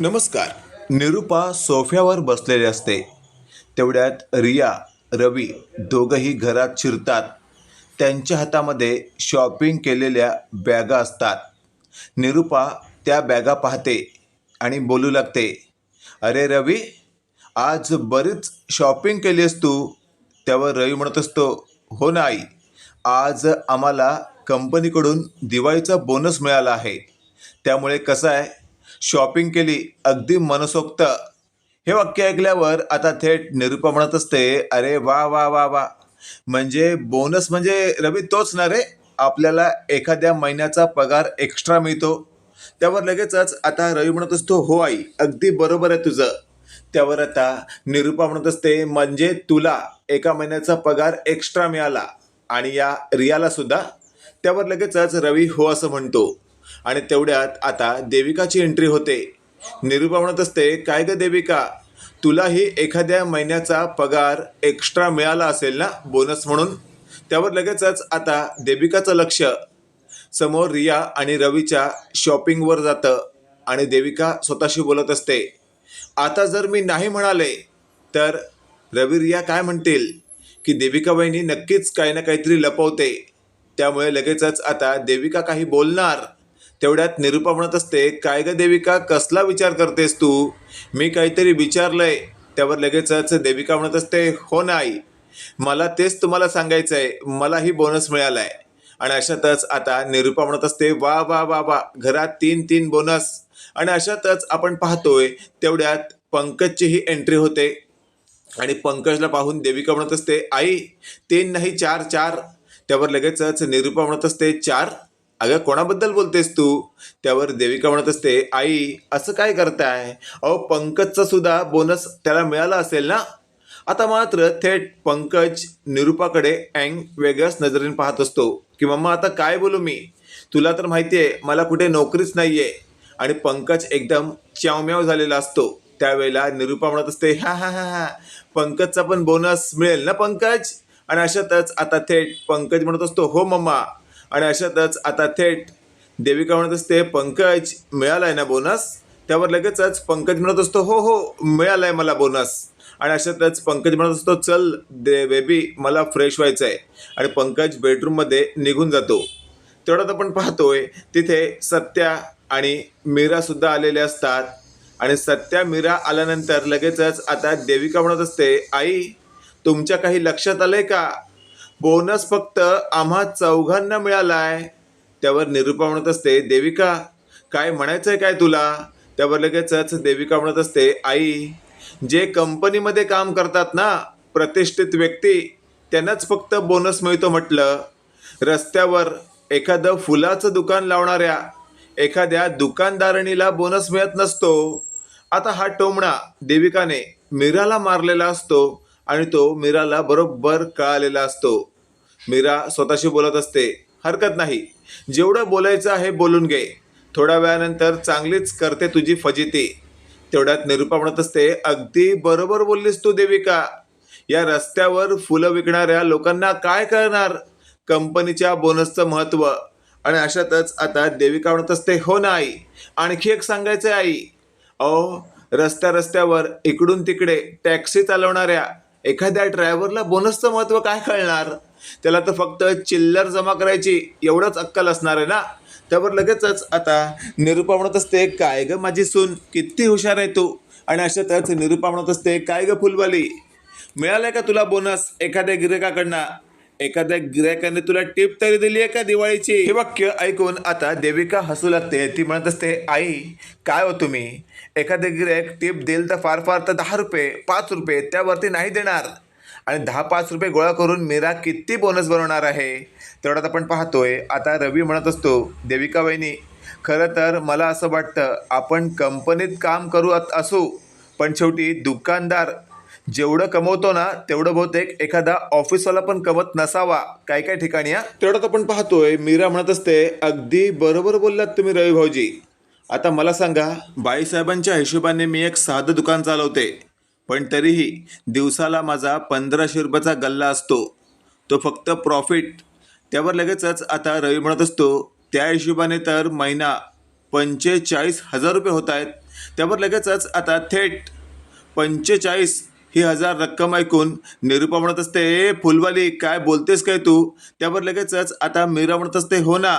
नमस्कार. निरुपा सोफ्यावर बसलेले असते. तेवढ्यात रिया रवी दोघंही घरात शिरतात. त्यांच्या हातामध्ये शॉपिंग केलेल्या बॅगा असतात. निरुपा त्या बॅगा पाहते आणि बोलू लागते अरे रवी आज बरीच शॉपिंग केली आहेस तू. त्यावर रवी म्हणत असतो हो ना आई आज आम्हाला कंपनीकडून दिवाळीचा बोनस मिळाला आहे. त्यामुळे कसं आहे शॉपिंग केली अगदी मनसोक्त. हे वाक्य ऐकल्यावर आता थेट निरूपा म्हणत असते अरे वा वा वा वा. म्हणजे बोनस म्हणजे रवी तोच ना रे? आपल्याला एखाद्या महिन्याचा पगार एक्स्ट्रा मिळतो. त्यावर लगेचच आता रवी म्हणत असतो हो आई अगदी बरोबर आहे तुझं. त्यावर आता निरूपा म्हणत असते म्हणजे तुला एका महिन्याचा पगार एक्स्ट्रा मिळाला आणि या रियाला सुद्धा. त्यावर लगेचच रवी हो असं म्हणतो. आणि तेवढ्यात आता देविकाची एंट्री होते. निरुपा म्हणत असते काय ग देविका तुलाही एखाद्या महिन्याचा पगार एक्स्ट्रा मिळाला असेल ना बोनस म्हणून? त्यावर लगेचच आता देविकाचं लक्ष. समोर रिया आणि रवीच्या शॉपिंगवर जातं आणि देविका स्वतःशी बोलत असते आता जर मी नाही म्हणाले तर रवी रिया काय म्हणतील? की देविका वहिनी नक्कीच काही ना काहीतरी लपवते. त्यामुळे लगेचच आता देविका काही बोलणार. तेवढ्यात निरुपा म्हणत असते काय ग देविका कसला विचार करतेस तू? मी काहीतरी विचारलंय. त्यावर लगेचच देविका म्हणत असते हो ना आई मला तेच तुम्हाला सांगायचं आहे मलाही बोनस मिळाला आहे आणि अशातच आता निरुपा म्हणत असते वा वा वा वा घरात तीन तीन बोनस आणि अशातच आपण पाहतोय तेवढ्यात पंकजचीही एंट्री होते. आणि पंकजला पाहून देविका म्हणत असते आई तीन नाही चार चार. त्यावर लगेचच निरुपा म्हणत असते चार अगं कोणाबद्दल बोलतेस तू? त्यावर देविका म्हणत असते आई असं काय करताय? अहो पंकजचा सुद्धा बोनस त्याला मिळाला असेल ना? आता मात्र थेट पंकज निरुपाकडे अँग वेगळ्याच नजरेने पाहत असतो. की मम्मा आता काय बोलू मी? तुला तर माहिती आहे मला कुठे नोकरीच नाही आहे आणि पंकज एकदम च्यावम्याव झालेला असतो. त्यावेळेला निरुपा म्हणत असते हा हा हा हा. पंकजचा पण बोनस मिळेल ना पंकज? आणि अशातच आता थेट पंकज म्हणत असतो हो मम्मा आणि अशातच आता थेट देविका म्हणत असते पंकज मिळालाय ना बोनस त्यावर लगेचच पंकज म्हणत असतो हो हो मिळालाय मला बोनस आणि अशातच पंकज म्हणत असतो चल दे बेबी मला फ्रेश व्हायचं आहे आणि पंकज बेडरूममध्ये निघून जातो. तेवढ्यात आपण पाहतोय तिथे सत्या आणि मीरासुद्धा आलेले असतात. आणि सत्या मीरा आल्यानंतर लगेचच आता देविका म्हणत असते आई तुमच्या काही लक्षात आलंय का? बोनस फक्त आम्हा चौघांना मिळालाय. त्यावर निरूपा म्हणत असते देविका काय म्हणायचंय काय तुला? त्यावर लगेचच देविका म्हणत असते आई जे कंपनीमध्ये काम करतात ना प्रतिष्ठित व्यक्ती त्यांनाच फक्त बोनस मिळतो म्हटलं. रस्त्यावर एखादं फुलाचं दुकान लावणाऱ्या एखाद्या दुकानदारणीला बोनस मिळत नसतो. आता हा टोमणा देविकाने मीराला मारलेला असतो. आणि तो मीराला बरोबर कळालेला असतो. मीरा स्वतःशी बोलत असते. हरकत नाही. जेवढं बोलायचं आहे बोलून घे. थोड्या वेळानंतर चांगलीच करते तुझी फजिती. तेवढ्यात निरुपा म्हणत असते अगदी बरोबर बोललीस तू देविका. या रस्त्यावर फुलं विकणाऱ्या लोकांना काय कळणार? कंपनीच्या बोनसचं महत्त्व. आणि अशातच आता देविका म्हणत असते हो ना आई. आणखी एक सांगायचं आई. अहो रस्त्या रस्त्यावर इकडून तिकडे टॅक्सी चालवणाऱ्या एखाद्या ड्रायव्हरला बोनसचं महत्त्व काय कळणार? त्याला तर फक्त चिल्लर जमा करायची एवढंच अक्कल असणार आहे ना? त्यावर लगेचच आता निरूपा म्हणत असते काय गं माझी सून किती हुशार आहे तू? आणि अशातच निरूपा म्हणत असते काय गं फुलवाली? मिळालंय का तुला बोनस एखाद्या गिरायकाकडनं एखाद्या गिरायकाने तुला टिप तरी दिली आहे का दिवाळीची? हे वाक्य ऐकून आता देविका हसू लागते. ती म्हणत असते आई काय हो तुम्ही? एखादे गिरायक टिप देईल तर फार फार तर दहा रुपये पाच रुपये त्यावरती नाही देणार. आणि दहा पाच रुपये गोळा करून मीरा किती बोनस बनवणार आहे? तेवढ्यात आपण पाहतोय आता रवी म्हणत असतो देविका वहिनी खरं तर मला असं वाटतं आपण कंपनीत काम करू असू पण शेवटी दुकानदार जेवढं कमवतो ना तेवढं बहुतेक एखादा ऑफिसवाला पण कमत नसावा. काय काय ठिकाणी तेवढं तेवढ्यात आपण पाहतोय. मीरा म्हणत असते अगदी बरोबर बोललात तुम्ही रवी भाऊजी. आता मला सांगा बाईसाहेबांच्या हिशोबाने मी एक साधं दुकान चालवते. पण तरीही दिवसाला माझा पंधराशे रुपयाचा गल्ला असतो. तो फक्त प्रॉफिट त्यावर लगेचच आता रवी म्हणत असतो त्या हिशोबाने तर महिना पंचेचाळीस हजार रुपये होत आहेत. त्यावर लगेचच आता थेट पंचेचाळीस ही हजार रक्कम ऐकून निरुपा म्हणत असते ए फुलवाली काय बोलतेस काय तू? त्यावर लगेचच आता मीरा म्हणत असते हो ना.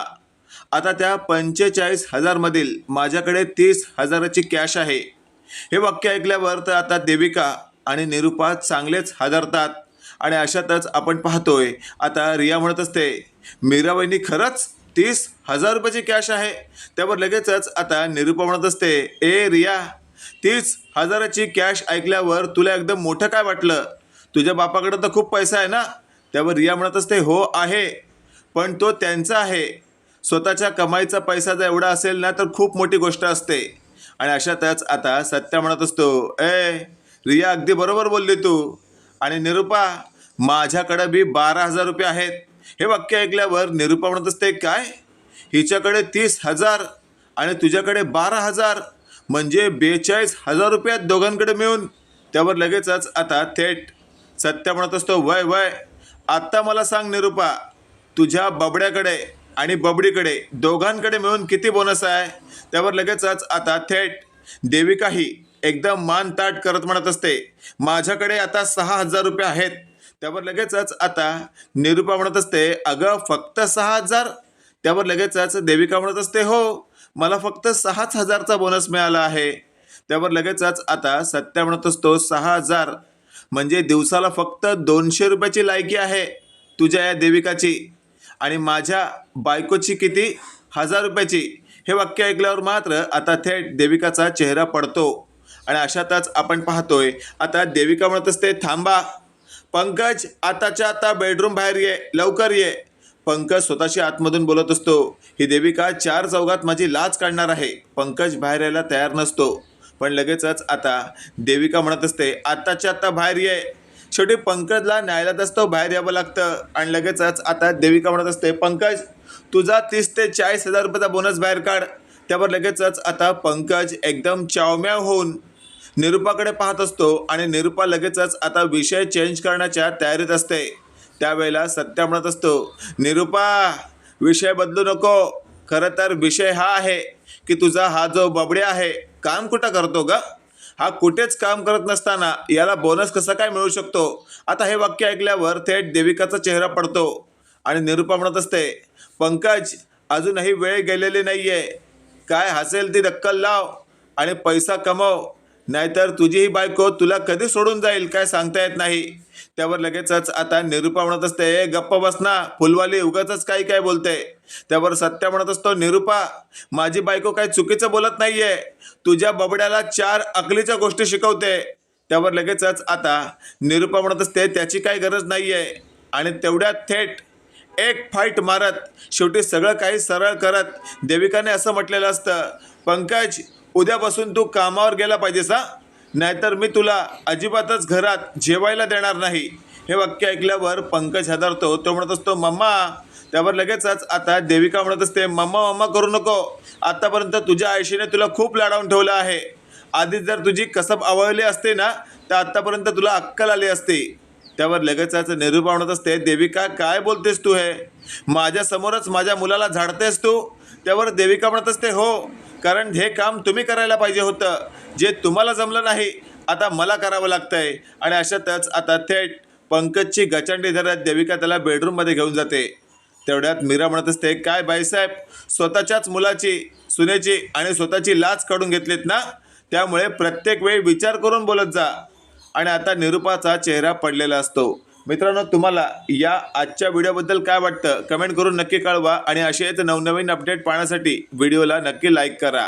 आता त्या पंचेचाळीस हजारमधील माझ्याकडे तीस हजाराची कॅश आहे. हे वाक्य ऐकल्यावर तर आता देविका आणि निरुपा चांगलेच हादरतात आणि अशातच आपण पाहतोय आता रिया म्हणत असते मीराबाईंनी खरंच तीस हजार रुपयाची कॅश आहे? त्यावर लगेचच आता निरुपा म्हणत असते ए रिया तीस हजाराची कॅश ऐकल्यावर तुला एकदम मोठं काय वाटलं? तुझ्या बापाकडं तर खूप पैसा आहे ना? त्यावर रिया म्हणत असते हो आहे. पण तो त्यांचा आहे. स्वतःच्या कमाईचा पैसा जर एवढा असेल ना तर खूप मोठी गोष्ट असते. आणि अशातच आता सत्या म्हणत असतो ए रिया अगदी बरोबर बोलली तू. आणि निरुपा माझ्याकडं बी बारा हजार रुपये आहेत. हे वाक्य ऐकल्यावर निरुपा म्हणत असते काय? हिच्याकडे तीस हजार आणि तुझ्याकडे बारा हजार. म्हणजे बेचाळीस हजार रुपयात आहेत दोघांकडे मिळून. त्यावर लगेचच आता थेट सत्य म्हणत असतो वय वय आत्ता मला सांग निरुपा तुझ्या बबड्याकडे आणि बबडीकडे दोघांकडे मिळून किती बोनस आहे? त्यावर लगेचच आता थेट देविकाही एकदम मान ताट करत म्हणत असते माझ्याकडे आता सहा हजार रुपये आहेत. त्यावर लगेचच आता निरुपा म्हणत असते अगं फक्त सहा हजार. त्यावर लगेचच देविका म्हणत असते हो मला फक्त सहाच हजारचा बोनस मिळाला आहे. त्यावर लगेचच आता सत्या म्हणत असतो सहा हजार. म्हणजे दिवसाला फक्त दोनशे रुपयाची लायकी आहे तुझ्या या देविकाची. आणि माझ्या बायकोची किती? हजार रुपयाची. हे वाक्य ऐकल्यावर मात्र आता थेट देविकाचा चेहरा पडतो. आणि अशातच आपण पाहतोय आता देविका म्हणत असते थांबा. पंकज आताच्या आता बेडरूम बाहेर ये लवकर ये. पंकज स्वतःशी आतमधून बोलत असतो. ही देविका चार चौघात माझी लाच काढणार आहे? पंकज बाहेर यायला तयार नसतो. पण लगेचच आता देविका म्हणत असते आत्ताच्या आत्ता बाहेर ये. शेवटी पंकजला न्यायालयातच तो बाहेर यावं लागतं. आणि लगेचच आता देविका म्हणत असते पंकज तुझा तीस ते चाळीस हजार रुपयाचा बोनस बाहेर काढ. त्यावर लगेचच आता पंकज एकदम चावम्याव होऊन निरुपाकडे पाहत असतो. आणि निरुपा लगेचच आता विषय चेंज करण्याच्या तयारीत असते. त्यावेळेला सत्य म्हणत असतो निरुपा विषय बदलू नको. खरं तर विषय हा आहे की तुझा हा जो बबड्या आहे काम कुठं करतो ग? हा कुठेच काम करत नसताना याला बोनस कसा काय मिळू शकतो? आता हे वाक्य ऐकल्यावर थेट देविकाचा चेहरा पडतो आणि निरुपा म्हणत असते पंकज अजूनही वेळ गेलेली नाही आहे काय हसेल ती दक्कल लाव आणि पैसा कमव. नाहीतर तुझी ही बायको तुला कधी सोडून जाईल काय सांगता येत नाही. त्यावर लगेचच आता निरुपा म्हणत असते "ए, गप्प बसना फुलवाली उगाच काही काय बोलते. त्यावर सत्या म्हणत असतो निरुपा माझी बायको काही चुकीचं बोलत नाहीये. तुझ्या बबड्याला चार अकलीच्या गोष्टी शिकवते. त्यावर लगेचच आता निरुपा म्हणत असते त्याची काही गरज नाहीये. आणि तेवढ्यात थेट एक फाईट मारत शेवटी सगळं काही सरळ करत देविकाने असं म्हटलेलं असतं पंकज उद्यापासून तू कामावर गेला पाहिजेस हा? नाहीतर मी तुला अजिबातच घरात जेवायला देणार नाही. हे वाक्य ऐकल्यावर पंकज हादरतो. तो म्हणत असतो मम्मा. त्यावर लगेचच आता देविका म्हणत असते मम्मा मम्मा करू नको. आत्तापर्यंत तुझ्या आयुष्याने तुला खूप लाडावून ठेवलं आहे. आधीच जर तुझी कसब आवळली असते ना तर आत्तापर्यंत तुला अक्कल आली असते. त्यावर लगेचच निरूपण होत असते. देविका काय बोलतेस तू हे? माझ्यासमोरच माझ्या मुलाला झाडतेस तू? त्यावर देविका म्हणत असते हो कारण हे काम तुम्ही करायला पाहिजे होतं. जे तुम्हाला जमलं नाही आता मला करावं लागतंय. आणि अशातच आता थेट पंकजची गचंडी धरत देविका त्याला बेडरूममध्ये घेऊन जाते. तेवढ्यात मीरा म्हणत असते काय बाईसाहेब स्वतःच्याच मुलाची सुनेची आणि स्वतःची लाच काढून घेतलीत ना? त्यामुळे प्रत्येक वेळी विचार करून बोलत जा. आणि आता निरुपाचा चेहरा पडलेला असतो. मित्रांनो तुम्हाला या आजच्या व्हिडिओबद्दल काय वाटतं? कमेंट करून नक्की कळवा आणि असेच नवनवीन अपडेट पाहण्यासाठी व्हिडिओला नक्की लाईक करा.